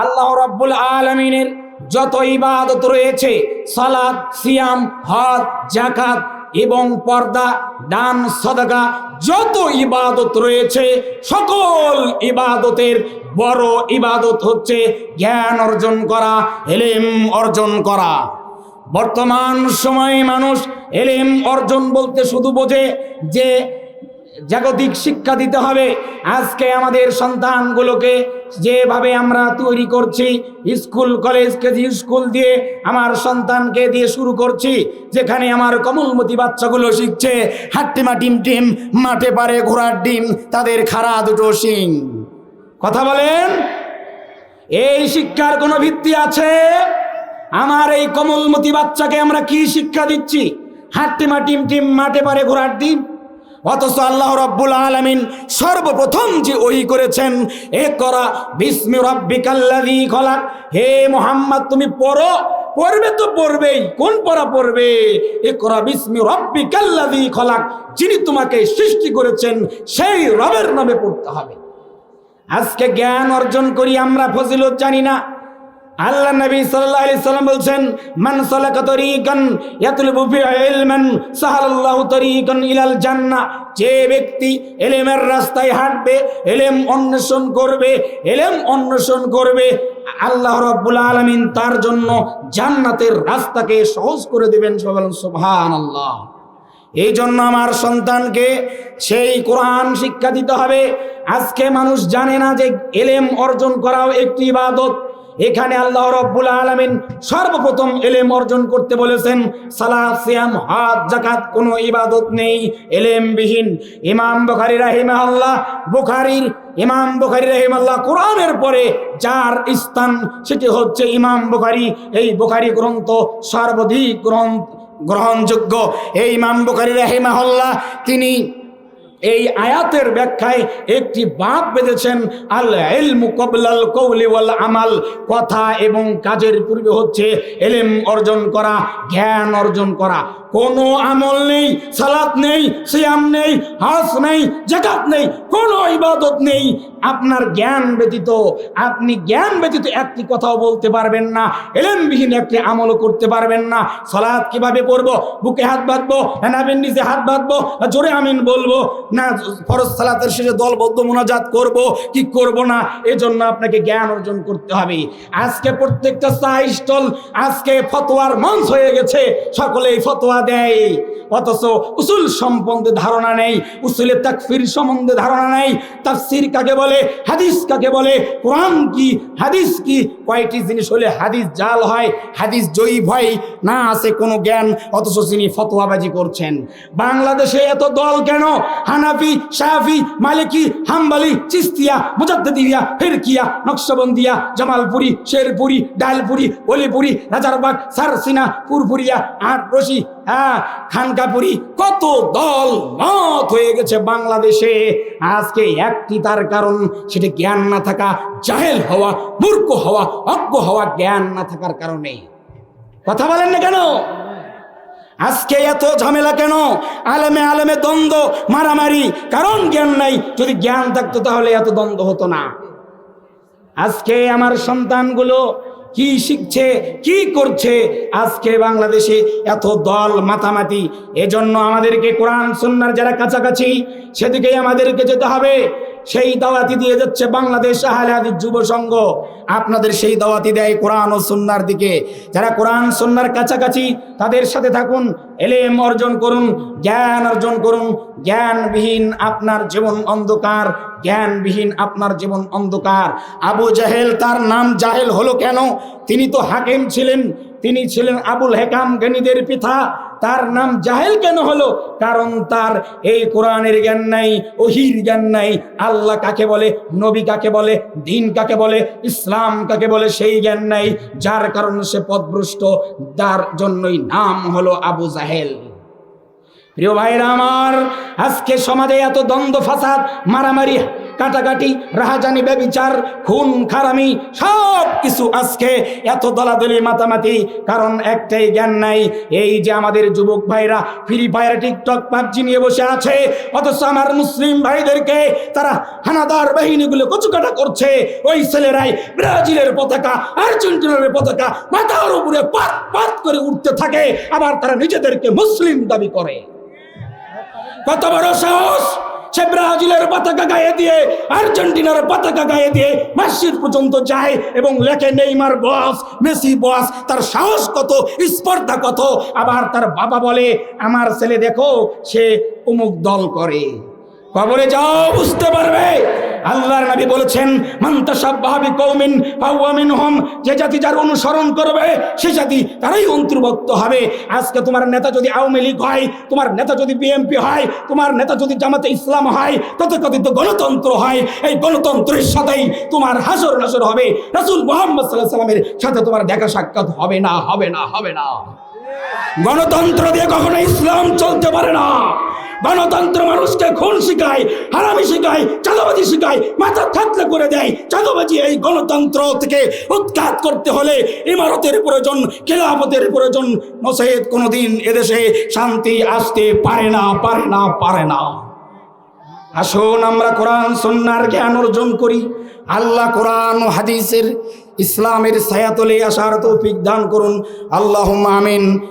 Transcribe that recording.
আল্লাহ রাব্বুল আলমিনের যত ইবাদত রয়েছে সালাদ সিয়াম, হজ জাকাত এবং পর্দা, দান, সদকা, যত ইবাদত রয়েছে, সকল ইবাদতের বড় ইবাদত হচ্ছে জ্ঞান অর্জন করা, এলেম অর্জন করা। বর্তমান সময়ে মানুষ এলেম অর্জন বলতে শুধু বোঝে যে জাগতিক শিক্ষা দিতে হবে। আজকে আমাদের সন্তানগুলোকে যেভাবে আমরা তৈরি করছি, স্কুল, কলেজ, কেজি স্কুল দিয়ে আমার সন্তানকে দিয়ে শুরু করছি, যেখানে আমার কমলমতি বাচ্চাগুলো শিখছে হাট্টিমা টিম টিম, মাঠে পারে ঘোড়ার ডিম, তাদের খাড়া দুটো শিং। কথা বলেন? এই শিক্ষার কোনো ভিত্তি আছে? আমার এই কমলমতি বাচ্চাকে আমরা কি শিক্ষা দিচ্ছি? হাট্টিমা টিম টিম, মাঠে পারে ঘোড়ার ডিম অথচ আল্লাহ রব্বুল আলমিন সর্বপ্রথম যে ওই করেছেন, এ করা বিস্মি রব্বিকাল্লাযী খলাক। হে মোহাম্মদ, তুমি পড়ো, পড়বে তো পড়বেই। কোন পড়া পড়বে? এ করা বিস্মি রব্বিকাল্লাযী খলাক। যিনি তোমাকে সৃষ্টি করেছেন, সেই রবের নামে পড়তে হবে। আজকে জ্ঞান অর্জন করি আমরা, ফজিলত জানি না। আল্লাহ নবী সাল্লাল্লাহু আলাইহি সাল্লাম বলছেন, মান সালাকা তরিকান ইয়াতলুবু ফি ইলমান সাহালাল্লাহু তরিকান ইলাল জান্নাহ। যে ব্যক্তি এলেমের রাস্তায় হাঁটবে, এলেম অন্বেষণ করবে, এলেম অন্বেষণ করবে, আল্লাহ রাব্বুল আলামিন তার জন্য জান্নাতের রাস্তাকে সহজ করে দিবেন। সবাই সুবহানাল্লাহ। এই জন্য আমার সন্তানকে সেই কোরআন শিক্ষা দিতে হবে। আজকে মানুষ জানে না যে এলেম অর্জন করাও একটি ইবাদত। এখানে আল্লাহ রব্বুল আলমিন সর্বপ্রথম এলেম অর্জন করতে বলেছেন সালাহ সিয়াম হাত জাকাত কোনো ইবাদত নেই, এলেমবিহীন। ইমাম বুখারি রাহিমাল্লাহ বুখারির, ইমাম বুখারি রাহিমাল্লাহ কোরআনের পরে যার স্থান, সেটি হচ্ছে ইমাম বুখারি, এই বুখারি গ্রন্থ সর্বাধিক গ্রন্থ, গ্রহণযোগ্য। এই ইমাম বুখারি রাহিমাহুল্লাহ, তিনি এই আয়াতের ব্যাখ্যায় একটি বাপ বেঁধেছেন, আল এল কবলাল কৌলি আমাল। কথা এবং কাজের পূর্বে হচ্ছে এলেম অর্জন করা, জ্ঞান অর্জন করা। কোনো আমল নেই, সালাত নেই, সিয়াম নেই হাস নেই জাকাত নেই, কোনো ইবাদত নেই। আপনার জ্ঞান ব্যতীত, আপনি জ্ঞান ব্যতীত একটি কথাও বলতে পারবেন না, এলেমবিহীন একটি আমলও করতে পারবেন না। সালাত কীভাবে পড়ব? বুকে হাত বাঁধবো? নাবিন নিচে হাত বাঁধবো? জোরে আমিন বলব? না ফরজ সালাতের শেষে দলবদ্ধ মোনাজাত করব? কি করব না? এজন্য আপনাকে জ্ঞান অর্জন করতে হবে। আজকে প্রত্যেকটা চা আজকে ফতোয়ার মঞ্চ হয়ে গেছে। সকলেই ফতোয়া দেয়। অথচ উসুল সম্বন্ধে ধারণা নেই, উসুলে তাকফির সম্বন্ধে ধারণা নেই। তাফসির কাকে বলে, হাদিস কাকে বলে, কোরআন কি, হাদিস কি, কয়টি জিনিস হলে হাদিস জাল হয়, হাদিস জয়ী হয় না আছে কোনো জ্ঞান, অথচ তিনি ফতোয়াবাজি করছেন। বাংলাদেশে এত দল কেন? হানাফি শাফি মালিকি, হাম্বালি, চিস্তিয়া মুজাদ্দিয়া ফিরকিয়া, নকশবন্দিয়া, জামালপুরি, শেরপুরি, ডালপুরি, অলিপুরি, রাজারবাগ, সারসিনা, পুরপুরিয়া, আট রশি হ্যাঁ খানকাপুরি কত দল মত হয়ে গেছে বাংলাদেশে। আজকে একটি তার কারণ, সেটা জ্ঞান না থাকা, জাহেল হওয়া, মূর্খ হওয়া, অজ্ঞ হওয়া জ্ঞান না থাকার কারণে। কথা বলেন না কেন? আজকে এত ঝামেলা কেন? আলেমে আলেমে দ্বন্দ্ব, মারামারি, কারণ জ্ঞান নাই, যদি জ্ঞান থাকতো তাহলে এত দ্বন্দ্ব হতো না। আজকে আমার সন্তানগুলো কি শিখছে, কি করছে? আজকে বাংলাদেশে এত দল মাতামাতি, এজন্য আমাদেরকে কোরআন সন্ন্যার যারা কাছাকাছি, সেদিকেই আমাদেরকে যেতে হবে। সেই দাওয়াতি দিয়ে যাচ্ছে বাংলাদেশ আহলে হাদিস যুব সংঘ। আপনাদের সেই দাওয়াতি দেয় কোরআন ও সন্ন্যার দিকে। যারা কোরআন সন্ন্যার কাছাকাছি, তাদের সাথে থাকুন, এলেম অর্জন করুন, জ্ঞান অর্জন করুন। জ্ঞানবিহীন আপনার জীবন অন্ধকার, জ্ঞানবিহীন আপনার জীবন অন্ধকার। আবু জাহেল, তার নাম জাহেল হলো কেন? তিনি তো হাকিম ছিলেন, তিনি ছিলেন আবুল হেকাম জ্ঞানীদের পিতা। তার নাম জাহেল কেন হলো? কারণ তার এই কোরআনের জ্ঞান নাই, ওহির জ্ঞান নাই। আল্লাহ কাকে বলে? নবী কাকে বলে? দিন কাকে বলে? ইসলাম কাকে বলে? সেই জ্ঞান নাই। যার কারণে সে পদভ্রষ্ট, তার জন্যই নাম হলো আবু জাহেল। প্রিয় ভাইরা আমার, আজকে সমাজে এত দ্বন্দ্ব, ফাসাদ, মারামারি, কাটাকাটি, রাহাজানি, ব্যবিচার, খুন, খারামি, সব কিছু আজকে এত দলাদলি মাতামাতি, কারণ একটাই জ্ঞান নাই, এই যে আমাদের যুবক ভাইরা ফ্রি ফায়ার টিকটক পাবজি নিয়ে বসে আছে, অথচ আমার মুসলিম ভাইদেরকে তারা হানাদার বাহিনীগুলো কচুকাটা করছে। ওই ছেলেরাই ব্রাজিলের পতাকা, আর্জেন্টিনার পতাকা মাথার উপরে পাত পাত করে উঠতে থাকে, আবার তারা নিজেদেরকে মুসলিম দাবি করে। কত বড় সাহস! সে ব্রাজিলের পতাকা গায়ে দিয়ে, আর্জেন্টিনার পতাকা গায়ে দিয়ে মসজিদ পর্যন্ত যায় এবং লেখে, নেইমার বস, মেসি বস, তার সাহস কত, স্পর্ধা কত? আবার তার বাবা বলে, আমার ছেলে দেখো, সে অমুক দল করে। কবরে যাও, বুঝতে পারবে? আল্লাহর নবী বলেছেন মান্তাসাব্বাহাবি কৌমিন ফাওয়ামিন হম যে জাতি যার অনুসরণ করবে, সে জাতি তারাই অন্তর্ভুক্ত হবে। আজকে তোমার নেতা যদি আওয়ামী লীগ হয়, তোমার নেতা যদি বিএনপি হয়, তোমার নেতা যদি জামাতে ইসলাম হয়, তথাকথিত গণতন্ত্র হয়, এই গণতন্ত্রের সাথেই তোমার হাসর নাসর হবে। রাসূল মুহাম্মদ আলাইহি সাল্লামের সাথে তোমার দেখা সাক্ষাৎ হবে না হবে না হবে না। গণতন্ত্র দিয়ে কখনো ইসলাম চলতে পারে না। গণতন্ত্র মানুষকে খুন শিখায়, হারামি শিখায়, চাঁদাবাজি শিখায়, মাথা থাকলে করে দেয়। চাঁদাবাজি এই গণতন্ত্র থেকে উৎখাত করতে হলে ইমারতের প্রয়োজন, খেলাফতের প্রয়োজন। নসেদ কোনোদিন এদেশে শান্তি আসতে পারে না পারে না পারে না। আসুন আমরা কোরআন সন্ন্যার জ্ঞান অর্জন করি। আল্লাহ কোরআন হাদিসের ইসলামের ছায়াতলে আসার তৌফিক দান করুন। আল্লাহ আমিন।